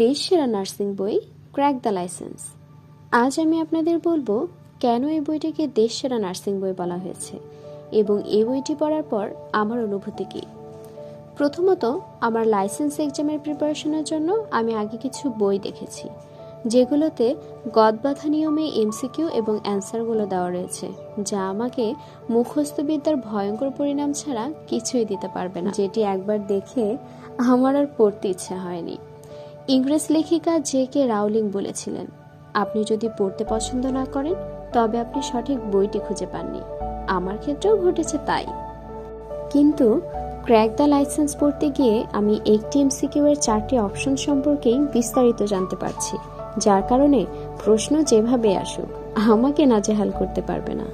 দেশ সেরা নার্সিং বই, ক্র্যাক দ্য লাইসেন্স। আজ আমি আপনাদের বলব, কেন এই বইটিকে দেশ সেরা নার্সিং বই বলা হয়েছে এবং এই বইটি পড়ার পর আমার অনুভূতি কী? প্রথমত, আমার লাইসেন্স এক্সামের প্রিপারেশনের জন্য আমি আগে কিছু বই দেখেছি, যেগুলোতে গদবাধা নিয়মে এমসিকিউ এবং অ্যান্সারগুলো দেওয়া রয়েছে, যা আমাকে মুখস্থবিদ্যার ভয়ঙ্কর পরিণাম ছাড়া কিছুই দিতে পারবে না। যেটি একবার দেখে আমার আর পড়তে ইচ্ছা হয়নি। ইংরেজ লেখিকা জে কে রাউলিং বলেছিলেন, আপনি যদি পড়তে পছন্দ না করেন, তবে আপনি সঠিক বইটি খুঁজে পাননি। আমার ক্ষেত্রেও ঘটেছে তাই। কিন্তু ক্র্যাক দ্য লাইসেন্স পড়তে গিয়ে আমি একটি এমসিকিউ এর চারটি অপশন সম্পর্কেই বিস্তারিত জানতে পারছি, যার কারণে প্রশ্ন যেভাবে আসুক, আমাকে নাজেহাল করতে পারবে না।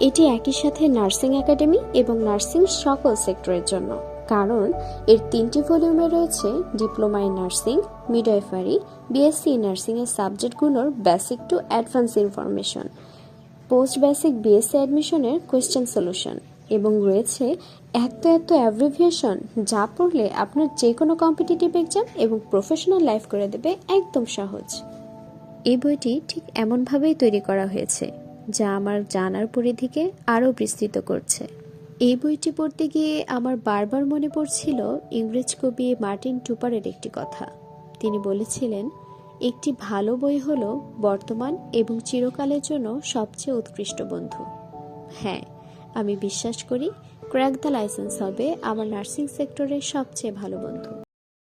এটি একই সাথে নার্সিং একাডেমি এবং নার্সিং সকল সেক্টরের জন্য। কারণ এর তিনটি ভলিউমে রয়েছে diploma in nursing midwifery BSc nursing এর সাবজেক্টগুলোর basic to advance information. Post basic BSc অ্যাডমিশনের কোয়েশ্চেন সলিউশন এবং রয়েছে এত এত অ্যাব্রিভিয়েশন যা পড়লে আপনার যে কোনো কম্পিটিটিভ এক্সাম এবং প্রফেশনাল লাইফ করে দেবে একদম সহজ। এই বইটি ঠিক এমনভাবেই তৈরি করা হয়েছে, যা আমার জানার পরিধিকে আরও বিস্তৃত করছে। এই বইটি পড়তে গিয়ে আমার বারবার মনে পড়ছিল ইংরেজ কবি মার্টিন টুপারের একটি কথা। তিনি বলেছিলেন, একটি ভালো বই হল বর্তমান এবং চিরকালের জন্য সবচেয়ে উৎকৃষ্ট বন্ধু। হ্যাঁ আমি বিশ্বাস করি ক্র্যাক দ্য লাইসেন্স হবে আমার নার্সিং সেক্টরের সবচেয়ে ভালো বন্ধু।